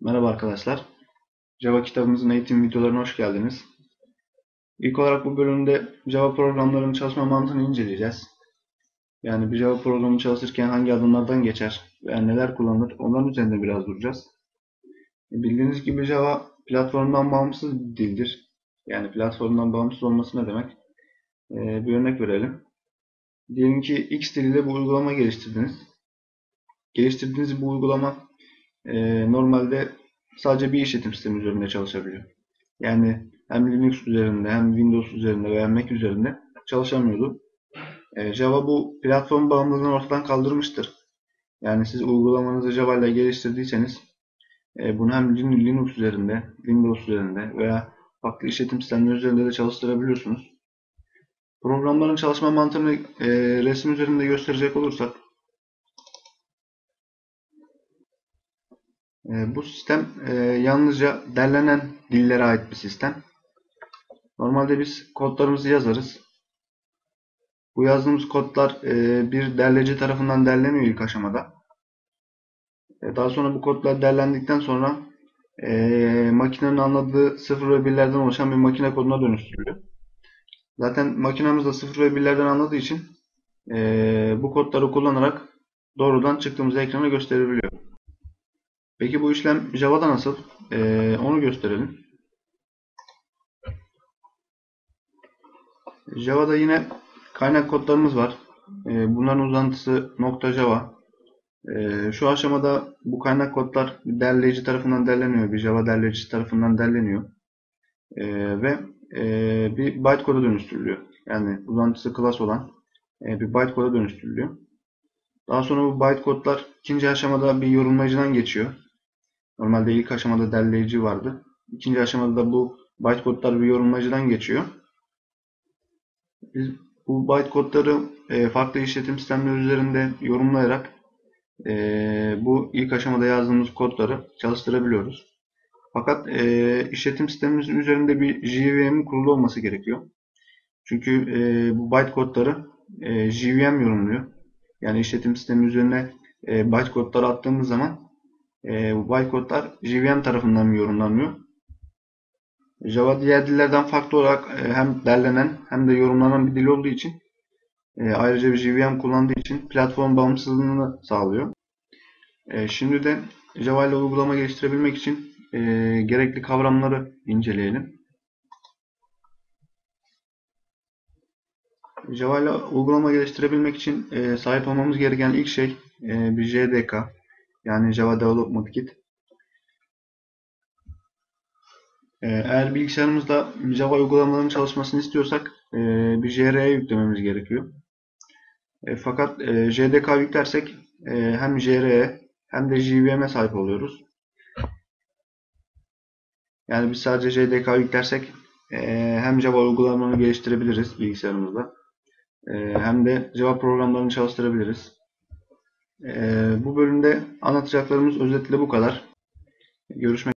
Merhaba arkadaşlar. Java kitabımızın eğitim videolarına hoş geldiniz. İlk olarak bu bölümde Java programlarının çalışma mantığını inceleyeceğiz. Yani bir Java programı çalışırken hangi adımlardan geçer veya neler kullanılır onların üzerinde biraz duracağız. Bildiğiniz gibi Java platformdan bağımsız bir dildir. Yani platformdan bağımsız olması ne demek? Ee, bir örnek verelim. Diyelim ki X diliyle bu uygulama geliştirdiniz. Geliştirdiğiniz bu uygulama e, normalde sadece bir işletim sistemi üzerinde çalışabiliyor. Yani hem Linux üzerinde hem Windows üzerinde veya Mac üzerinde çalışamıyordu. E, Java bu platform bağımlılığını ortadan kaldırmıştır. Yani siz uygulamanızı Java ile geliştirdiyseniz e, bunu hem Linux üzerinde, Windows üzerinde veya farklı işletim sistemleri üzerinde de çalıştırabiliyorsunuz. Programların çalışma mantığını e, resim üzerinde gösterecek olursak bu sistem e, yalnızca derlenen dillere ait bir sistem. Normalde biz kodlarımızı yazarız. Bu yazdığımız kodlar e, bir derleci tarafından derleniyor ilk aşamada. E, daha sonra bu kodlar derlendikten sonra makinenin anladığı 0 ve 1'lerden oluşan bir makine koduna dönüştürülüyor. Zaten makinemiz de 0 ve 1'lerden anladığı için bu kodları kullanarak doğrudan çıktığımız ekrana gösterebiliyor. Peki bu işlem Java'da nasıl? Ee, onu gösterelim. Java'da yine kaynak kodlarımız var. Ee, bunların uzantısı .java. Ee, şu aşamada bu kaynak kodlar bir derleyici tarafından derleniyor. Bir Java derleyicisi tarafından derleniyor. Ee, ve e, bir bytecode'a dönüştürülüyor. Yani uzantısı class olan e, bir bytecode'a dönüştürülüyor. Daha sonra bu bytecode'lar ikinci aşamada bir yorumlayıcıdan geçiyor. Normalde ilk aşamada derleyici vardı. İkinci aşamada da bu bytecode'lar bir yorumlayıcıdan geçiyor. Biz bu bytecode'ları e, farklı işletim sistemleri üzerinde yorumlayarak e, bu ilk aşamada yazdığımız kodları çalıştırabiliyoruz. Fakat e, işletim sistemimizin üzerinde bir JVM kurulu olması gerekiyor. Çünkü bu bytecode'ları JVM yorumluyor. Yani işletim sistemi üzerine bytecode'ları attığımız zaman e, bu bytecode'lar JVM tarafından yorumlanıyor. Java diğer dillerden farklı olarak e, hem derlenen hem de yorumlanan bir dil olduğu için e, ayrıca bir JVM kullandığı için platform bağımsızlığını sağlıyor. E, şimdi de Java ile uygulama geliştirebilmek için e, gerekli kavramları inceleyelim. Java ile uygulama geliştirebilmek için e, sahip olmamız gereken ilk şey e, bir JDK. Yani Java Development Kit. Ee, eğer bilgisayarımızda Java uygulamalarının çalışmasını istiyorsak e, bir JRE yüklememiz gerekiyor. E, fakat e, JDK yüklersek hem JRE hem de JVM'e sahip oluyoruz. Yani biz sadece JDK yüklersek hem Java uygulamalarını geliştirebiliriz bilgisayarımızda. Hem de Java programlarını çalıştırabiliriz. Ee, bu bölümde anlatacaklarımız özetle bu kadar. Görüşmek